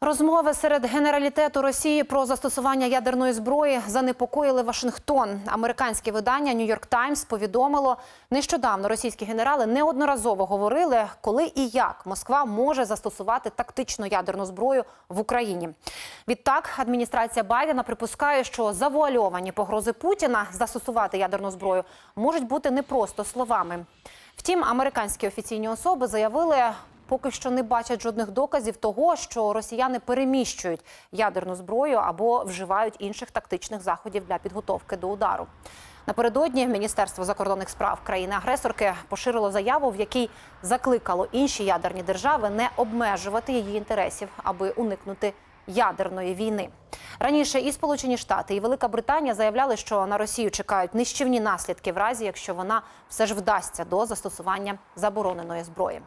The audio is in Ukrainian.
Розмови серед генералітету Росії про застосування ядерної зброї занепокоїли Вашингтон. Американське видання Нью-Йорк Таймс повідомило, нещодавно російські генерали неодноразово говорили, коли і як Москва може застосувати тактичну ядерну зброю в Україні. Відтак, адміністрація Байдена припускає, що завуальовані погрози Путіна застосувати ядерну зброю можуть бути не просто словами. Втім, американські офіційні особи заявили, поки що не бачать жодних доказів того, що росіяни переміщують ядерну зброю або вживають інших тактичних заходів для підготовки до удару. Напередодні Міністерство закордонних справ країни-агресорки поширило заяву, в якій закликало інші ядерні держави не обмежувати її інтересів, аби уникнути ядерної війни. Раніше і Сполучені Штати, і Велика Британія заявляли, що на Росію чекають нищівні наслідки в разі, якщо вона все ж вдасться до застосування забороненої зброї.